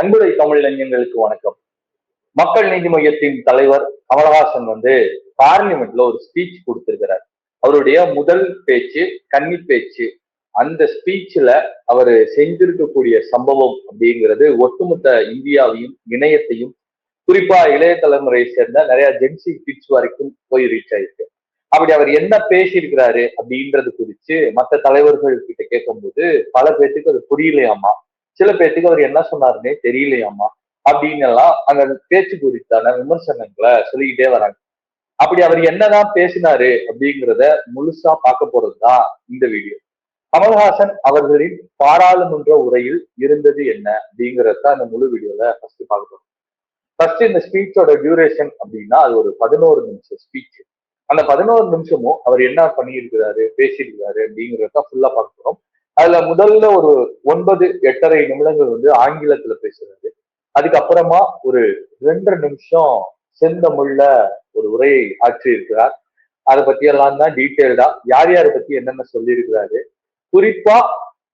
அன்புரை தமிழ் இளைஞர்களுக்கு வணக்கம். மக்கள் நீதி மையத்தின் தலைவர் கமலஹாசன் வந்து பார்லிமெண்ட்ல ஒரு ஸ்பீச் கொடுத்திருக்கிறார். அவருடைய முதல் பேச்சு கன்னி பேச்சு. அந்த ஸ்பீச்ல அவர் செஞ்சிருக்கக்கூடிய சம்பவம் அப்படிங்கிறது ஒட்டுமொத்த இந்தியாவையும் இணையத்தையும் குறிப்பா இளைய தலைமுறையை சேர்ந்த நிறைய ஜென்சி கிட்ஸ் வரைக்கும் போய் ரீச் ஆயிருக்கு. அப்படி அவர் என்ன பேசியிருக்கிறாரு அப்படின்றது குறித்து மற்ற தலைவர்கள் கிட்ட கேட்கும்போது பல பேர்த்துக்கு அது புரியலையாமா? சில பேர்த்துக்கு அவர் என்ன சொன்னாருன்னே தெரியலையாமா அப்படின்னு எல்லாம் அந்த பேச்சு குறித்தான விமர்சனங்களை சொல்லிக்கிட்டே வராங்க. அப்படி அவர் என்னதான் பேசினாரு அப்படிங்கிறத முழுசா பார்க்க போறதுதான் இந்த வீடியோ. கமல்ஹாசன் அவர்களின் பாராளுமன்ற உரையில் இருந்தது என்ன அப்படிங்கறத அந்த முழு வீடியோல ஃபர்ஸ்ட் பார்க்க போறோம். ஃபர்ஸ்ட் இந்த ஸ்பீச்சோட டியூரேஷன் அப்படின்னா அது ஒரு பதினோரு நிமிஷம் ஸ்பீச் அந்த பதினோரு நிமிஷமும் அவர் என்ன பண்ணியிருக்கிறாரு பேசியிருக்கிறாரு அப்படிங்கிறத ஃபுல்லா பார்க்க போறோம். அதுல முதல்ல ஒரு ஒன்பது எட்டரை நிமிடங்கள் வந்து ஆங்கிலத்துல பேசுறாரு அதுக்கப்புறமா ஒரு ரெண்டரை நிமிஷம் செந்தமிழ்ல ஒரு உரையை ஆற்றி இருக்கிறார் அதை பத்தி எல்லாம் தான் டீட்டெயில்டா யார் யாரை பத்தி என்னென்ன சொல்லியிருக்கிறாரு. குறிப்பா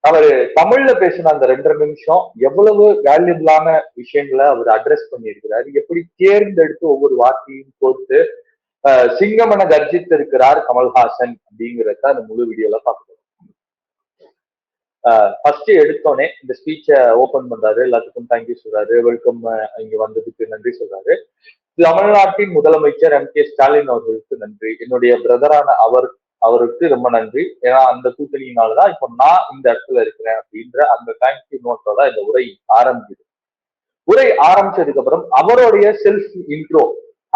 அவர் தமிழ்ல பேசின அந்த ரெண்டரை நிமிஷம் எவ்வளவு வேல்யூபிளான விஷயங்களை அவர் அட்ரஸ் பண்ணியிருக்கிறாரு. எப்படி தேர்ந்தெடுத்து ஒவ்வொரு வார்த்தையும் கோர்த்து சிங்கமன கர்ஜித்திருக்கிறார் கமல்ஹாசன் அப்படிங்கிறத அந்த முழு வீடியோல பார்க்கணும் ஃபர்ஸ்ட் எடுத்தோடனே இந்த ஸ்பீச்சை ஓபன் பண்றாரு எல்லாத்துக்கும் தேங்க்யூ சொல்றாரு வெல்கம் இங்க வந்ததுக்கு நன்றி சொல்றாரு. தமிழ்நாட்டின் முதலமைச்சர் எம் கே ஸ்டாலின் அவர்களுக்கு நன்றி. என்னுடைய பிரதரான அவர் அவருக்கு ரொம்ப நன்றி. ஏன்னா அந்த கூட்டணியினாலதான் இப்போ நான் இந்த இடத்துல இருக்கிறேன் அப்படின்ற அந்த தேங்க்யூ நோட்டோட இந்த உரை ஆரம்பிக்குது. உரை ஆரம்பிச்சதுக்கு அப்புறம் அவருடைய செல்ஃப் இன்ட்ரோ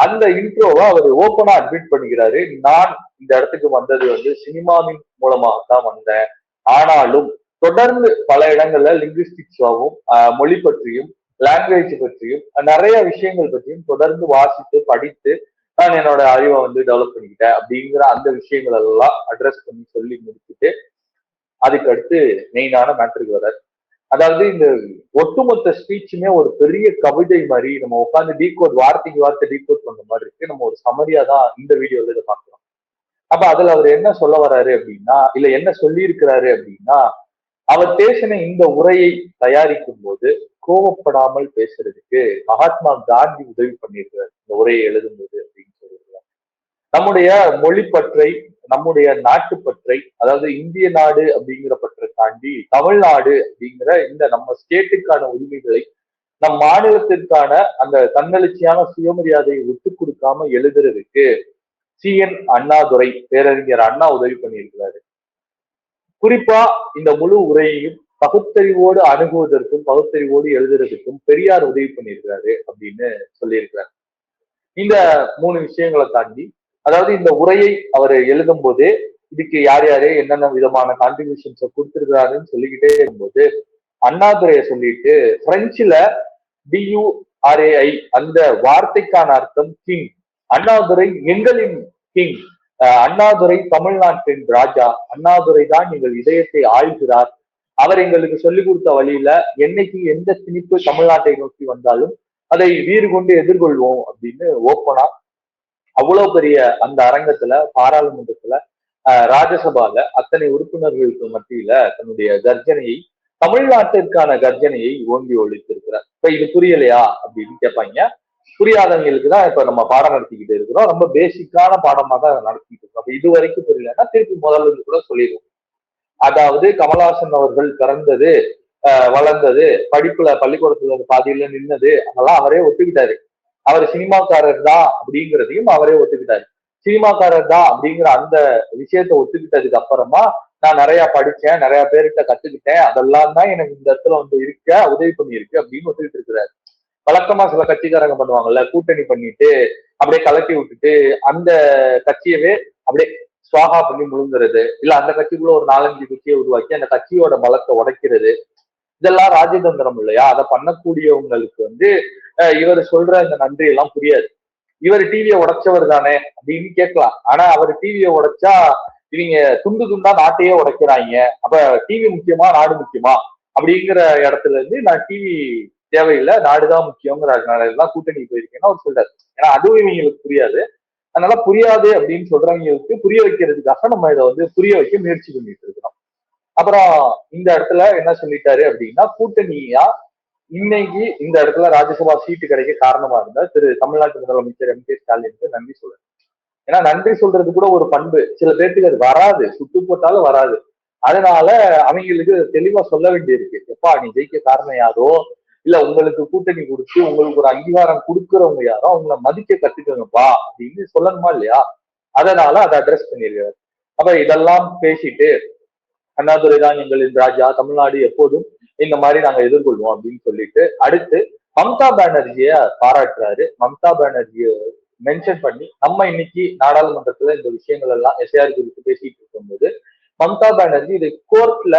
அந்த இன்ட்ரோவை அவர் ஓப்பனா அட்மிட் பண்ணிக்கிறாரு. நான் இந்த இடத்துக்கு வந்தது வந்து சினிமாவின் மூலமாக தான் வந்தேன். ஆனாலும் தொடர்ந்து பல இடங்கள்ல லிங்குவிஸ்டிக்ஸாவும் மொழி பற்றியும் லாங்குவேஜ் பற்றியும் நிறைய விஷயங்கள் பற்றியும் தொடர்ந்து வாசித்து படித்து நான் என்னோட அறிவை வந்து டெவலப் பண்ணிக்கிட்டேன். அப்படிங்கிற அந்த விஷயங்கள் எல்லாம் அட்ரஸ் பண்ணி சொல்லி முடிச்சுட்டு அதுக்கு அடுத்து மெயினான மேட்ருக்கு வரார் அதாவது இந்த ஒட்டுமொத்த ஸ்பீச்சுமே ஒரு பெரிய கவிதை மாதிரி நம்ம உட்காந்து டீகோட் வார்த்தைக்கு வார்த்தை டீகோட் பண்ண மாதிரி இருக்கு. நம்ம ஒரு சமரியா தான் இந்த வீடியோல இதை பார்க்கலாம் அப்ப அதுல அவர் என்ன சொல்ல வர்றாரு அப்படின்னா இல்ல என்ன சொல்லி இருக்கிறாரு அப்படின்னா அவர் பேசின இந்த உரையை தயாரிக்கும் போது கோவப்படாமல் பேசுறதுக்கு மகாத்மா காந்தி உதவி பண்ணியிருக்கிறார். இந்த உரையை எழுதும்போது அப்படின்னு சொல்லியிருக்கிறார். நம்முடைய மொழி பற்றை நம்முடைய நாட்டு பற்றை அதாவது இந்திய நாடு அப்படிங்கிற பற்றை தாண்டி தமிழ்நாடு அப்படிங்கிற இந்த நம்ம ஸ்டேட்டுக்கான உரிமைகளை நம் மாநிலத்திற்கான அந்த தன்னெழுச்சியான சுயமரியாதையை விட்டு கொடுக்காம எழுதுறதுக்கு சி என் அண்ணாதுரை பேரறிஞர் அண்ணா உதவி பண்ணியிருக்கிறாரு. குறிப்பா இந்த முழு உரையையும் பகுத்தறிவோடு அணுகுவதற்கும் பகுத்தறிவோடு எழுதுறதுக்கும் பெரியார் உதவி பண்ணியிருக்கிறாரு அப்படின்னு சொல்லியிருக்கிறார். இந்த மூணு விஷயங்களை தாண்டி அதாவது இந்த உரையை அவர் எழுதும் போது இதுக்கு யார் யாரு என்னென்ன விதமான கான்ட்ரிபியூஷன்ஸை கொடுத்துருக்கிறாருன்னு சொல்லிக்கிட்டே இருக்கும்போது அண்ணாதுரைய சொல்லிட்டு பிரெஞ்சுல டியூஆர்ஏஐ அந்த வார்த்தைக்கான அர்த்தம் கிங் அண்ணாதுரை எங்களின் கிங் அண்ணாதுரை தமிழ்நாட்டின் ராஜா. அண்ணாதுரை தான் எங்கள் இதயத்தை ஆழ்கிறார். அவர் எங்களுக்கு சொல்லிக் கொடுத்த வழியில என்னைக்கு எந்த திணிப்பு தமிழ்நாட்டை நோக்கி வந்தாலும் அதை வீறு கொண்டு எதிர்கொள்வோம் அப்படின்னு ஓப்பனா அவ்வளவு பெரிய அந்த அரங்கத்துல பாராளுமன்றத்துல ராஜ்யசபால அத்தனை உறுப்பினர்களுக்கு மத்தியில தன்னுடைய கர்ஜனையை தமிழ்நாட்டிற்கான கர்ஜனையை ஓங்கி ஒழித்திருக்கிறார். இப்ப இது புரியலையா அப்படின்னு கேட்பாங்க புரியாதவங்களுக்கு தான் இப்ப நம்ம பாடம் நடத்திக்கிட்டு இருக்கிறோம். ரொம்ப பேசிக்கான பாடமா தான் நடத்திக்கிட்டு இருக்கோம். அப்ப இது வரைக்கும் புரியலன்னா திருப்பி முதல்ல இருந்து கூட சொல்லிடுவோம். அதாவது கமல்ஹாசன் அவர்கள் பிறந்தது வளர்ந்தது படிப்புல பள்ளிக்கூடத்துல பாதியில நின்னது அதெல்லாம் அவரே ஒத்துக்கிட்டாரு. அவர் சினிமாக்காரர் தான் அப்படிங்கிறதையும் அவரே ஒத்துக்கிட்டாரு. சினிமாக்காரர் தான் அப்படிங்கிற அந்த விஷயத்த ஒத்துக்கிட்டதுக்கு அப்புறமா நான் நிறைய படிச்சேன் நிறைய பேர்கிட்ட கத்துக்கிட்டேன். அதெல்லாம் தான் எனக்கு இந்த இடத்துல வந்து இருக்க உதவி பண்ணி இருக்கு அப்படின்னு ஒத்துக்கிட்டு இருக்கிறாரு. வழக்கமா சில கட்சிக்காரங்க பண்ணுவாங்கல்ல கூட்டணி பண்ணிட்டு அப்படியே கலட்டி விட்டுட்டு அந்த கட்சியவே அப்படியே சுவாகா பண்ணி முழுங்குறது. இல்ல அந்த கட்சிக்குள்ள ஒரு நாலஞ்சு கட்சியை உருவாக்கி அந்த கட்சியோட பலத்தை உடைக்கிறது. இதெல்லாம் ராஜதந்திரம் இல்லையா? அதை பண்ணக்கூடியவங்களுக்கு வந்து இவர் சொல்ற இந்த நன்றி எல்லாம் புரியாது. இவர் டிவியை உடைச்சவர் தானே அப்படின்னு கேட்கலாம். ஆனா அவர் டிவியை உடைச்சா இவங்க துண்டு துண்டா நாட்டையே உடைக்கிறாங்க. அப்ப டிவி முக்கியமா நாடு முக்கியமா? அப்படிங்கிற இடத்துல இருந்து நான் டிவி தேவையில்லை நாடுதான் முக்கியங்கிற எல்லாம் கூட்டணி போயிருக்கேன்னு அவர் சொல்றாரு. ஏன்னா அதுவும் இவங்களுக்கு புரியாது. அதனால புரியாது அப்படின்னு சொல்றவங்களுக்கு புரிய வைக்கிறதுக்காக நம்ம இதை வந்து புரிய வைக்க முயற்சி பண்ணிட்டு இருக்கிறோம். அப்புறம் இந்த இடத்துல என்ன சொல்லிட்டாரு அப்படின்னா கூட்டணியா இன்னைக்கு இந்த இடத்துல ராஜ்யசபா சீட்டு கிடைக்க காரணமா இருந்தா திரு தமிழ்நாட்டு முதலமைச்சர் எம் கே ஸ்டாலினுக்கு நன்றி சொல்றேன் ஏன்னா நன்றி சொல்றது கூட ஒரு பண்பு. சில பேர்த்துக்கு அது வராது. சுட்டு போட்டாலும் வராது. அதனால அவங்களுக்கு தெளிவா சொல்ல வேண்டியிருக்கு. எப்பா நீ ஜெயிக்க காரணம் யாரோ? இல்ல உங்களுக்கு கூட்டணி கொடுத்து உங்களுக்கு ஒரு அங்கீகாரம் கொடுக்கறவங்க யாரோ அவங்கள மதிக்க கத்துக்கங்கப்பா அப்படின்னு சொல்லணுமா இல்லையா? அதனால அதை அட்ரஸ் பண்ணிருக்காரு. அப்ப இதெல்லாம் பேசிட்டு அண்ணாதுரை தான் எங்களின் ராஜா தமிழ்நாடு எப்போதும் இந்த மாதிரி நாங்க எதிர்கொள்வோம் அப்படின்னு சொல்லிட்டு அடுத்து மம்தா பானர்ஜிய பாராட்டுறாரு. மம்தா பானர்ஜிய மென்ஷன் பண்ணி நம்ம இன்னைக்கு நாடாளுமன்றத்துல இந்த விஷயங்கள் எல்லாம் எஸ்ஐஆர் குறித்து பேசிட்டு இருக்கும்போது மம்தா பானர்ஜி இதை கோர்ட்ல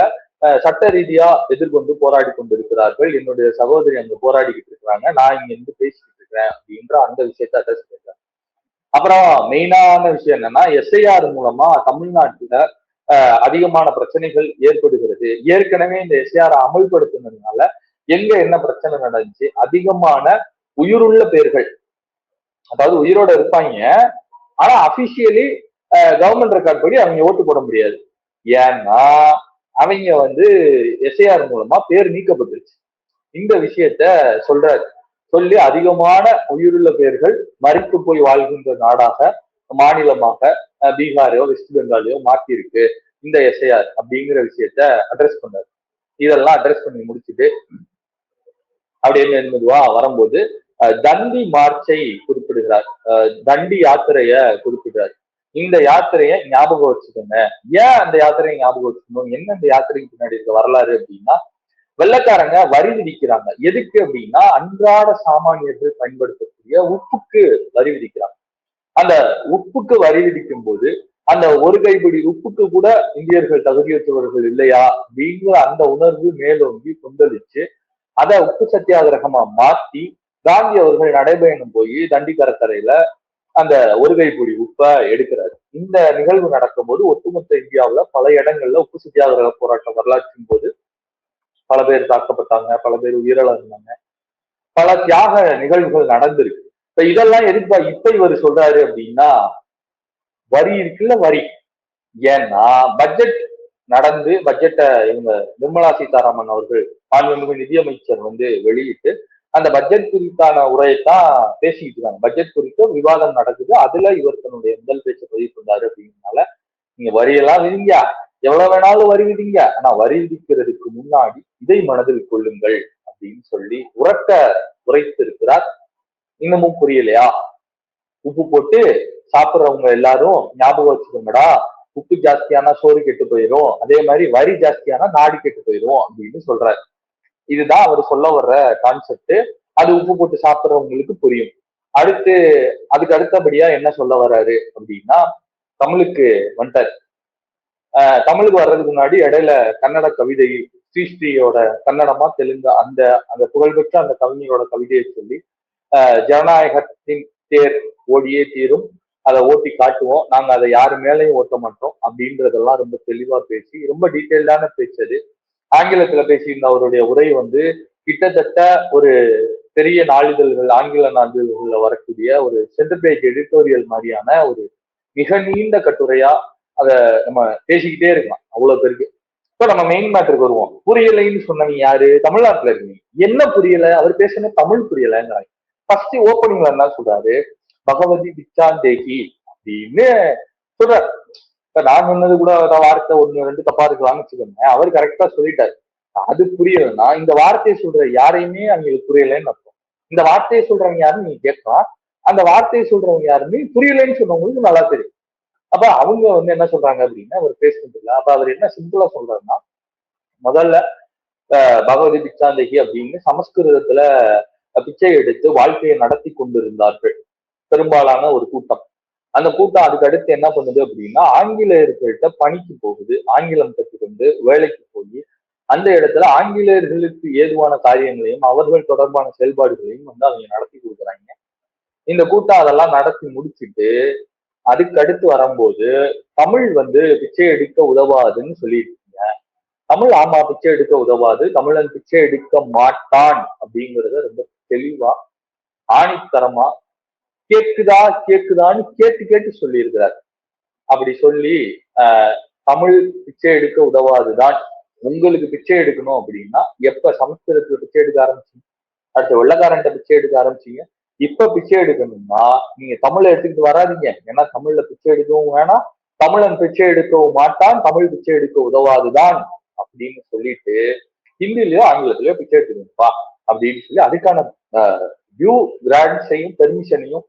சட்ட ரீதியா எதிர்கொண்டு போராடி கொண்டிருக்கிறார்கள். என்னுடைய சகோதரி அங்க போராடிக்கிட்டு இருக்கிறாங்க. நான் இங்க இருந்து பேசிக்கிட்டு இருக்கிறேன் அப்படின்ற அந்த விஷயத்த அட்ரஸ் பண்றேன் அப்புறம் மெயினான விஷயம் என்னன்னா எஸ்ஐஆர் மூலமா தமிழ்நாட்டுல அதிகமான பிரச்சனைகள் ஏற்படுகிறது. ஏற்கனவே இந்த எஸ்ஐஆர் அமல்படுத்தினதுனால எங்க என்ன பிரச்சனை நடந்துச்சு? அதிகமான உயிருள்ள பேர்கள். அதாவது உயிரோட இருப்பாங்க. ஆனா அபிஷியலி கவர்மெண்ட் ரெக்கார்ட் படி அவங்க ஓட்டு போட முடியாது. ஏன்னா அவங்க வந்து எஸ்ஐஆர் மூலமா பேர் நீக்கப்பட்டுருச்சு. இந்த விஷயத்த சொல்றாரு. சொல்லி அதிகமான உயிருள்ள பேர்கள் மறித்து போய் வாழ்கின்ற நாடாக மாநிலமாக பீகாரையோ வெஸ்ட் பெங்காலையோ மாற்றிருக்கு இந்த எஸ்ஐஆர் அப்படிங்கிற விஷயத்த அட்ரஸ் பண்ணாரு. இதெல்லாம் அட்ரஸ் பண்ணி முடிச்சுட்டு அப்படியே மெதுவா வரும்போது தண்டி மார்ச்சை குறிப்பிடுகிறார். தண்டி யாத்திரைய குறிப்பிடுறார். இந்த யாத்திரையை ஞாபகம் வச்சுக்கோங்க. ஏன் அந்த யாத்திரையை ஞாபகம் வச்சுக்கணும்? என்ன அந்த யாத்திரைக்கு பின்னாடி இருக்க வரலாறு அப்படின்னா வெள்ளக்காரங்க வரி விதிக்கிறாங்க. எதுக்கு அப்படின்னா அன்றாட சாமானியர்கள் பயன்படுத்தக்கூடிய உப்புக்கு வரி விதிக்கிறாங்க. அந்த உப்புக்கு வரி விதிக்கும் போது அந்த ஒரு கைப்பிடி உப்புக்கு கூட இந்தியர்கள் தகுதியற்றவர்கள் இல்லையா? அப்படிங்கிற அந்த உணர்வு மேலோங்கி கொந்தளிச்சு அதை உப்பு சத்தியாகிரகமா மாத்தி காந்தி அவர்கள் நடைபயணம் போய் தண்டி கடற்கரையில அந்த ஒருகை பொடி உப்பை எடுக்கிறாரு. இந்த நிகழ்வு நடக்கும்போது ஒட்டுமொத்த இந்தியாவுல பல இடங்கள்ல உப்பு சத்தியாகிரக போராட்டம் வரலாற்றின் போது பல பேர் தாக்கப்பட்டாங்க பல பேர் உயிரிழந்தாங்க. பல தியாக நிகழ்வுகள் நடந்திருக்கு. இப்ப இதெல்லாம் எதுக்கு இப்ப இவர் சொல்றாரு அப்படின்னா வரி இருக்குல்ல வரி. ஏன்னா பட்ஜெட் நடந்து பட்ஜெட்டை இவங்க நிர்மலா சீதாராமன் அவர்கள் மாண்புமிகு நிதியமைச்சர் வந்து வெளியிட்டு அந்த பட்ஜெட் குறித்தான உரையைத்தான் பேசிக்கிட்டு இருக்காங்க. பட்ஜெட் குறித்து விவாதம் நடக்குது. அதுல இவர் தன்னுடைய முதல் பேச்சை பதிவு பண்ணாரு அப்படிங்கிறதுனால நீங்க வரியெல்லாம் விதிங்க. எவ்வளவு வேணாலும் வரி விதிங்க. ஆனா வரி விதிக்கிறதுக்கு முன்னாடி இதை மனதில் கொள்ளுங்கள் அப்படின்னு சொல்லி உரக்க உரைத்து இருக்கிறார் இன்னமும் புரியலையா? உப்பு போட்டு சாப்பிடுறவங்க எல்லாரும் ஞாபகம் வச்சுக்கோங்கடா. உப்பு ஜாஸ்தியானா சோறு கெட்டு போயிடும் அதே மாதிரி வரி ஜாஸ்தியானா நாடு கெட்டு போயிடும் அப்படின்னு சொல்றாரு. இதுதான் அவர் சொல்ல வர்ற கான்செப்ட் அது உப்பு போட்டு சாப்பிடுறவங்களுக்கு புரியும். அடுத்து அதுக்கு அடுத்தபடியா என்ன சொல்ல வர்றாரு அப்படின்னா தமிழுக்கு வந்துட்டார். தமிழுக்கு வர்றதுக்கு முன்னாடி இடையில கன்னட கவிதை ஸ்ரீஸ்ரீயோட கன்னடமா தெலுங்கு அந்த அந்த புகழ்பெற்ற அந்த கவிஞரோட கவிதையை சொல்லி ஜனநாயகத்தின் தேர் ஓடியே தீரும். அதை ஓட்டி காட்டுவோம். நாங்க அதை யாரு மேலையும் ஓட்ட மாட்டோம். அப்படின்றதெல்லாம் ரொம்ப தெளிவா பேசி ரொம்ப டீட்டெயில்டான அது. ஆங்கிலத்துல பேசியிருந்த அவருடைய உரை வந்து கிட்டத்தட்ட ஒரு பெரிய நாளிதழ்கள் ஆங்கில நாளிதழ்கள்ல வரக்கூடிய ஒரு சென்டர் பேஜ் எடிட்டோரியல் மாதிரியான ஒரு மிக நீண்ட கட்டுரையா அத நம்ம பேசிக்கிட்டே இருக்கலாம் அவ்வளவு பேருக்கு இப்போ நம்ம மெயின் மேட்டருக்கு வருவோம். புரியலைன்னு சொன்னவங்க யாரு? தமிழ்நாட்டுல இருக்கீங்க. என்ன புரியல? அவர் பேசுன தமிழ் புரியலங்கிறாங்க. ஃபர்ஸ்ட் ஓப்பனிங்ல என்ன சொல்றாரு? பகவதி பிச்சாந்தேகி அப்படின்னு சொல்றாரு. நான் சொன்னது கூட வார்த்தை ஒண்ணு ரெண்டு தப்பா இருக்கலாம்னு வச்சுக்கோங்க அவர் கரெக்டா சொல்லிட்டாரு. அது புரியலன்னா இந்த வார்த்தையை சொல்ற யாரையுமே அவங்களுக்கு புரியலன்னு அர்த்தம். இந்த வார்த்தையை சொல்றவங்க யாருன்னு நீங்க கேட்கலாம். அந்த வார்த்தையை சொல்றவங்க யாருன்னு புரியலன்னு சொன்னவங்களுக்கு நல்லா தெரியும். அப்ப அவங்க வந்து என்ன சொல்றாங்க அப்படின்னா அவர் பேசுறது இல்லை. அப்ப அவர் என்ன சிம்பிளா சொல்றாருன்னா முதல்ல பகவதி பிச்சாந்தகி அப்படின்னு சமஸ்கிருதத்துல பிச்சை எடுத்து வாழ்க்கையை நடத்தி கொண்டிருந்தார்கள். பெரும்பாலான ஒரு கூட்டம். அந்த கூட்டம் அதுக்கு அடுத்து என்ன பண்ணுது அப்படின்னா ஆங்கிலேயர்கள்ட்ட பணிக்கு போகுது. ஆங்கிலம் கற்றுக்கொண்டு வேலைக்கு போய் அந்த இடத்துல ஆங்கிலேயர்களுக்கு ஏதுவான காரியங்களையும் அவர்கள் தொடர்பான செயல்பாடுகளையும் வந்து அவங்க நடத்தி கொடுக்குறாங்க. இந்த கூட்டம் அதெல்லாம் நடத்தி முடிச்சுட்டு அதுக்கு அடுத்து வரும்போது தமிழ் வந்து பிச்சை எடுக்க உதவாதுன்னு சொல்லியிருக்கீங்க. தமிழ் ஆமா பிச்சை எடுக்க உதவாது. தமிழன் பிச்சை எடுக்க மாட்டான் அப்படிங்கிறத ரொம்ப தெளிவா ஆணித்தரமா கேக்குதா கேக்குதான்னு கேட்டு கேட்டு சொல்லி இருக்கிறார் அப்படி சொல்லி ஆஹ் தமிழ் பிச்சை எடுக்க உதவாதுதான். உங்களுக்கு பிச்சை எடுக்கணும் அப்படின்னா எப்ப சமஸ்கிருதத்துல பிச்சை எடுக்க ஆரம்பிச்சீங்க? அடுத்த வெள்ளக்காரன்ட்ட பிச்சை எடுக்க ஆரம்பிச்சீங்க? இப்ப பிச்சை எடுக்கணும்னா நீங்க தமிழை எடுத்துக்கிட்டு வராதீங்க. ஏன்னா தமிழ்ல பிச்சை எடுக்கவும் வேணாம். தமிழன் பிச்சை எடுக்கவும் மாட்டான். தமிழ் பிச்சை எடுக்க உதவாதுதான் அப்படின்னு சொல்லிட்டு ஹிந்திலயோ ஆங்கிலத்திலயோ பிச்சை எடுத்துக்கணும்ப்பா அப்படின்னு சொல்லி அதுக்கான வியூ கிராண்ட்ஸையும் பெர்மிஷனையும்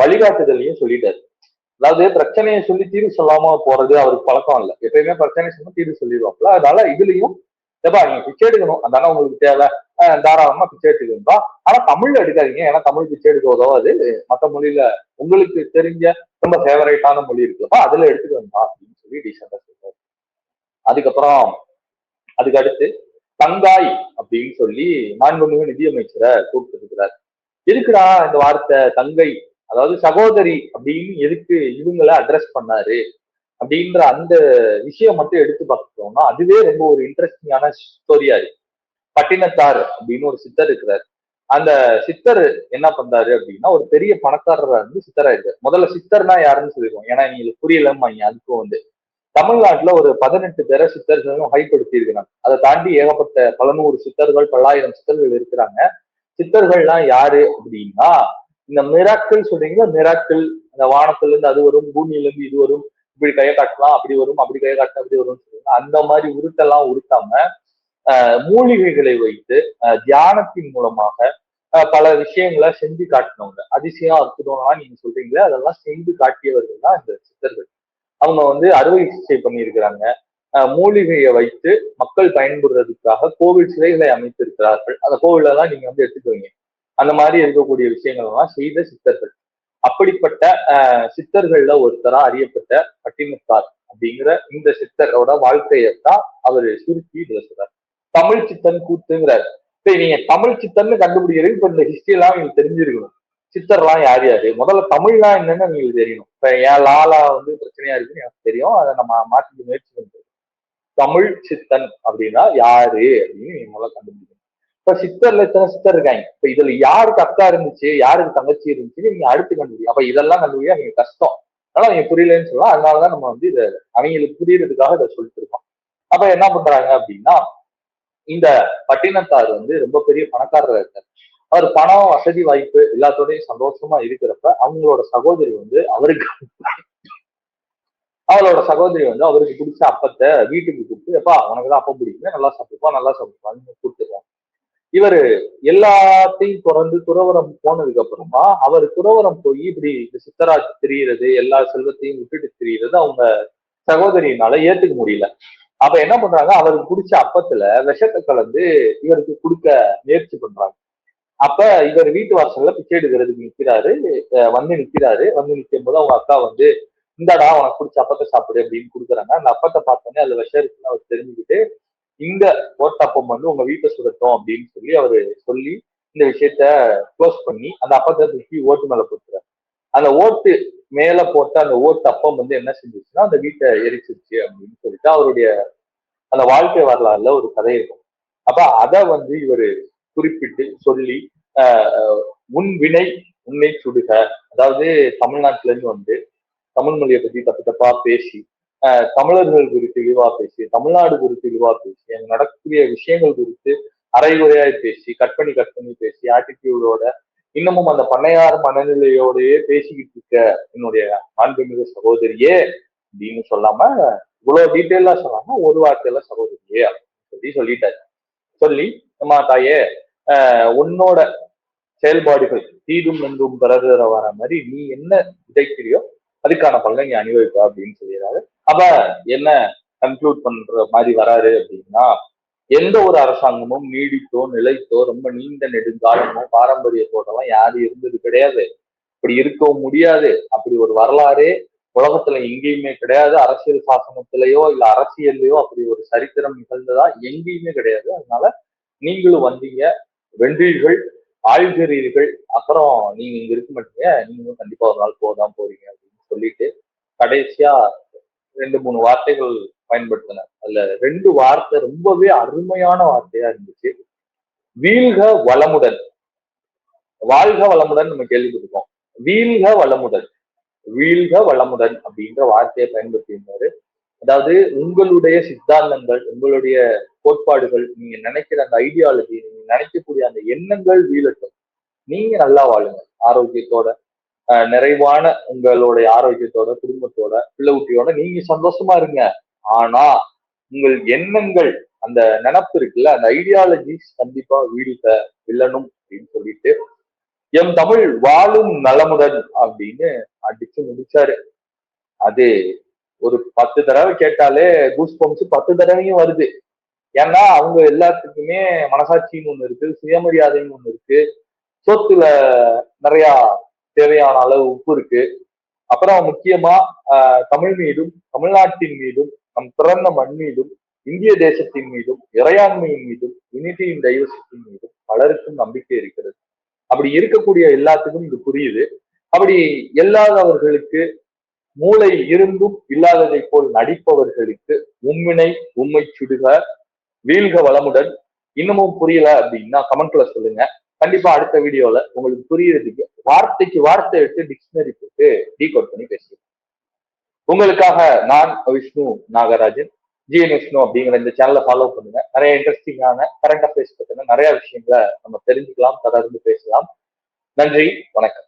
வழிகாட்டுதலையும் சொல்லிட்டாரு. அதாவது பிரச்சனையை சொல்லி தீர்வு சொல்லாம போறது அவருக்கு பழக்கம் இல்லை. எப்பயுமே பிரச்சனை சொன்னா தீர்வு சொல்லிடுவாப்ல அதனால இதுலயும் ஏப்பா நீங்க பிச்சை எடுக்கணும். அதானே உங்களுக்கு தேவை. தாராளமா பிச்சை எடுத்துக்கணும்பா ஆனா தமிழ்ல எடுக்காதீங்க. ஏன்னா தமிழ் பிச்சை எடுக்க உதவாது. மற்ற மொழியில உங்களுக்கு தெரிஞ்ச ரொம்ப ஃபேவரேட்டான மொழி இருக்குப்பா அதுல எடுத்துக்கணும்பா அப்படின்னு சொல்லி டீசெண்டா சொல்றாரு. அதுக்கப்புறம் அதுக்கு அடுத்து தங்காய் அப்படின்னு சொல்லி மாண்புமிகு நிதியமைச்சரை கூப்பிட்டு இருக்கிறார். எதுக்குடா இந்த வார்த்தை தங்கை? அதாவது சகோதரி அப்படின்னு எதுக்கு இவங்களை அட்ரஸ் பண்ணாரு? அப்படின்ற அந்த விஷயம் மட்டும் எடுத்து பார்த்துட்டோம்னா அதுவே ரொம்ப ஒரு இன்ட்ரெஸ்டிங்கான ஸ்டோரியா இருக்கு. பட்டினத்தார் அப்படின்னு ஒரு சித்தர் இருக்கிறார். அந்த சித்தர் என்ன பண்றாரு அப்படின்னா ஒரு பெரிய பணக்காரரா இருந்து சித்தரா இருக்காரு முதல்ல சித்தர்னா யாருன்னு சொல்லிடுவோம். ஏன்னா எங்களுக்கு புரியலம்மா அதுக்கும் வந்து. தமிழ்நாட்டுல ஒரு பதினெட்டு பேரை சித்தர்களும் ஹைப்படுத்தி இருக்கிறாங்க அதை தாண்டி ஏகப்பட்ட பல நூறு சித்தர்கள் பல்லாயிரம் சித்தர்கள் இருக்கிறாங்க. சித்தர்கள்லாம் யாரு அப்படின்னா இந்த மிராக்கள் சொல்றீங்களா? மிராக்கள் அந்த வானத்துல இருந்து அது வரும் பூமியில இருந்து இது வரும் இப்படி கையை காட்டலாம் அப்படி வரும் அப்படி கையை காட்டலாம் அப்படி வரும் சொல்லுவாங்க அந்த மாதிரி உருட்டெல்லாம் உருட்டாம மூலிகைகளை வைத்து தியானத்தின் மூலமாக பல விஷயங்களை செஞ்சு காட்டினவங்க. அதிசயம் அற்புதம்லாம் நீங்க சொல்றீங்களே அதெல்லாம் செஞ்சு காட்டியவர்கள் தான் இந்த சித்தர்கள். அவங்க வந்து அறுவை சிகிச்சை பண்ணியிருக்கிறாங்க. மூலிகையை வைத்து மக்கள் பயன்படுறதுக்காக கோவில் சிலைகளை அமைத்திருக்கிறார்கள். அந்த கோவில தான் நீங்க வந்து எடுத்துக்குவீங்க அந்த மாதிரி இருக்கக்கூடிய விஷயங்கள் எல்லாம் செய்த சித்தர்கள். அப்படிப்பட்ட சித்தர்கள்ல ஒருத்தரா அறியப்பட்ட பட்டினத்தார் அப்படிங்கிற இந்த சித்தரோட வாழ்க்கையத்தான் அவர் சுருக்கி இதுல சொல்றார். தமிழ் சித்தன் கூத்துங்கிறார். சரி நீங்க தமிழ் சித்தன்னு கண்டுபிடிக்கிறது இப்ப இந்த ஹிஸ்டரி எல்லாம் நீங்க தெரிஞ்சிருக்கணும். சித்தர்லாம் யார் யாரு? முதல்ல தமிழ்லாம் என்னன்னு உங்களுக்கு தெரியணும் இப்ப ஏன் லாலா வந்து பிரச்சனையா இருக்குன்னு எனக்கு தெரியும். அதை நம்ம மாற்றிக்க முயற்சி பண்றோம் தமிழ் சித்தன் அப்படின்னா யாரு அப்படின்னு நீங்க முதல்ல கண்டுபிடிக்கணும். இப்ப சித்தர்ல எத்தனை சித்தர் இருக்காங்க? இப்ப இதுல யாருக்கு அக்கா இருந்துச்சு யாருக்கு தங்கச்சி இருந்துச்சு நீங்க அடுத்து கண்டுபிடி அப்ப இதெல்லாம் கண்டுபிடிக்க நீங்க கஷ்டம். அதனால நீங்க புரியலன்னு சொல்லலாம். அதனாலதான் நம்ம வந்து இதை அவங்களுக்கு புரியறதுக்காக இதை சொல்லிட்டு இருக்கோம் அப்ப என்ன பண்றாங்க அப்படின்னா இந்த பட்டினத்தார் வந்து ரொம்ப பெரிய பணக்காரர் இருக்கார். அவர் பணம் வசதி வாய்ப்பு எல்லாத்தோடையும் சந்தோஷமா இருக்கிறப்ப அவங்களோட சகோதரி வந்து அவருக்கு அவளோட சகோதரி வந்து அவருக்கு பிடிச்ச அப்பத்தை வீட்டுக்கு கொடுத்து எப்பா உனக்கு தான் அப்பம் பிடிக்குமே நல்லா சாப்பிடுப்பா நல்லா சாப்பிடுப்பான்னு கொடுத்துருவாங்க இவர் எல்லாத்தையும் திறந்து துறவரம் போனதுக்கு அப்புறமா அவர் துறவரம் போய் இப்படி இந்த சித்தராஜ் தெரிகிறது எல்லா செல்வத்தையும் விட்டுட்டு தெரிகிறது அவங்க சகோதரியினால ஏத்துக்க முடியல. அப்ப என்ன பண்றாங்க அவருக்கு பிடிச்ச அப்பத்துல விஷத்தை கலந்து இவருக்கு கொடுக்க முயற்சி பண்றாங்க. அப்ப இவர் வீட்டு வாசல்ல பிச்சை எடுக்கிறதுக்கு நிக்கிறாரு வந்து நிக்கிறாரு. வந்து நிற்கும் போது அவங்க அக்கா வந்து இந்தடா உனக்கு பிடிச்ச அப்பத்தை சாப்பிடு அப்படின்னு கொடுக்குறாங்க. அந்த அப்பத்தை பார்த்தோன்னே அதுல விஷம் இருக்குன்னு அவர் தெரிஞ்சுக்கிட்டு இந்த ஓட்டப்பம் வந்து உங்க வீட்டை சுடட்டும் அப்படின்னு சொல்லி அவரு சொல்லி இந்த விஷயத்த க்ளோஸ் பண்ணி அந்த அப்பத்தை தூக்கி ஓட்டு மேல போட்டுறாரு. அந்த ஓட்டு மேல போட்ட அந்த ஓட்டு அப்பம் வந்து என்ன செஞ்சிச்சுன்னா அந்த வீட்டை எரிச்சிருச்சு அப்படின்னு சொல்லிட்டு அவருடைய அந்த வாழ்க்கை வரலாறுல ஒரு கதை இருக்கும். அப்ப அதை வந்து இவர் குறிப்பிட்டு சொல்லி உன் வினை உன்னை சுடுக. அதாவது தமிழ்நாட்டுல இருந்து வந்து தமிழ் மொழியை பத்தி தப்பு தப்பா பேசி தமிழர்கள் குறித்து இழிவா பேசி தமிழ்நாடு குறித்து இழிவா பேசி அங்க நடக்கக்கூடிய விஷயங்கள் குறித்து அரைகுறையாய் பேசி கட் பண்ணி கட் பண்ணி பேசி ஆட்டிடியூடோட இன்னமும் அந்த பண்ணையார் மனநிலையோடயே பேசிக்கிட்டு இருக்க என்னுடைய மாண்புமிகு சகோதரியே அப்படின்னு சொல்லாம இவ்வளவு டீட்டெயிலா சொல்லாம ஒரு வார்த்தையில சகோதரியே அப்படின்னு சொல்லி சொல்லிட்டாரு. சொல்லி அம்மா தாயே உன்னோட செயல்பாடுகள் தீதும் என்றும் பிறகு வர மாதிரி நீ என்ன விதைக்கிறியோ அதுக்கான பலனை இங்க அனுபவிப்பா அப்படின்னு சொல்லிடுறாரு. அப்ப என்ன கன்க்ளூட் பண்ற மாதிரி வராரு அப்படின்னா எந்த ஒரு அரசாங்கமும் நீடித்தோ நிலைத்தோ ரொம்ப நீண்ட நெடுங்காலமோ பாரம்பரியத்தோடலாம் யாரும் இருந்தது கிடையாது. அப்படி இருக்கவும் முடியாது. அப்படி ஒரு வரலாறே உலகத்துல எங்கேயுமே கிடையாது. அரசியல் சாசனத்திலேயோ இல்ல அரசியல்லையோ அப்படி ஒரு சரித்திரம் நிகழ்ந்ததா எங்கேயுமே கிடையாது. அதனால நீங்களும் வந்தீங்க. வென்றீர்கள் ஆழ்கிறீர்கள். அப்புறம் நீங்க இங்க இருக்க மாட்டீங்க. நீங்களும் கண்டிப்பா ஒரு நாள் போதான் போறீங்க அப்படின்னு சொல்லிட்டு கடைசியா ரெண்டு மூணு வார்த்தைகள் பயன்படுத்தினார் அதுல ரெண்டு வார்த்தை ரொம்பவே அருமையான வார்த்தையா இருந்துச்சு. வீழ்க வளமுடன். வாழ்க வளமுடன் நம்ம கேள்விப்பட்டிருக்கோம். வீழ்க வளமுடன். வீழ்க வளமுடன் அப்படின்ற வார்த்தையை பயன்படுத்தியிருந்தாரு. அதாவது உங்களுடைய சித்தாந்தங்கள் உங்களுடைய கோட்பாடுகள் நீங்க நினைக்கிற அந்த ஐடியாலஜி நீங்க நினைக்கக்கூடிய அந்த எண்ணங்கள் வீழட்டும். நீங்க நல்லா வாழுங்க ஆரோக்கியத்தோட நிறைவான உங்களுடைய ஆரோக்கியத்தோட குடும்பத்தோட பிள்ளைகுட்டியோட நீங்க சந்தோஷமா இருங்க. ஆனா உங்கள் எண்ணங்கள் அந்த நினப்பு இருக்குல்ல அந்த ஐடியாலஜிஸ் கண்டிப்பா வீழ்த்த வில்லணும் அப்படின்னு சொல்லிட்டு எம் தமிழ் வாழும் நலமுடன் அப்படின்னு அடிச்சு முடிச்சாரு. அது ஒரு பத்து தடவை கேட்டாலே கூஸ் பம்ப்ஸ் பத்து தடவையும் வருது. ஏன்னா அவங்க எல்லாத்துக்குமே மனசாட்சின்னு ஒண்ணு இருக்கு சுயமரியாதைன்னு ஒண்ணு இருக்கு. சொத்துல நிறைய தேவையான அளவு உப்பு இருக்கு. அப்புறம் முக்கியமா ஆஹ், தமிழ் மீதும் தமிழ்நாட்டின் மீதும் நம் பிறந்த மண் மீதும் இந்திய தேசத்தின் மீதும் இறையாண்மையின் மீதும் யூனிட்டியின் டைவர்சிட்டியின் மீதும் பலருக்கும் நம்பிக்கை இருக்கிறது. அப்படி இருக்கக்கூடிய எல்லாத்துக்கும் இது புரியுது. அப்படி இல்லாதவர்களுக்கு மூளை இருந்தும் இல்லாததை போல் நடிப்பவர்களுக்கு உம்மினை உம்மை சுடுக வீழ்க வளமுடன். இன்னமும் புரியல அப்படின்னா கமெண்ட்ல சொல்லுங்க. கண்டிப்பா அடுத்த வீடியோல உங்களுக்கு புரியறதுக்கு வார்த்தைக்கு வார்த்தை எடுத்து டிக்ஷனரி போட்டு டீகோட் பண்ணி பேசுவேன் உங்களுக்காக நான் விஷ்ணு நாகராஜன் ஜிஎன் விஷ்ணு அப்படிங்கிற இந்த சேனலை ஃபாலோ பண்ணுங்க. நிறைய இன்ட்ரெஸ்டிங்கான கரண்ட் அஃபேர்ஸ் பத்தின நிறைய விஷயங்களை நம்ம தெரிஞ்சுக்கலாம் தொடர்ந்து பேசலாம். நன்றி வணக்கம்.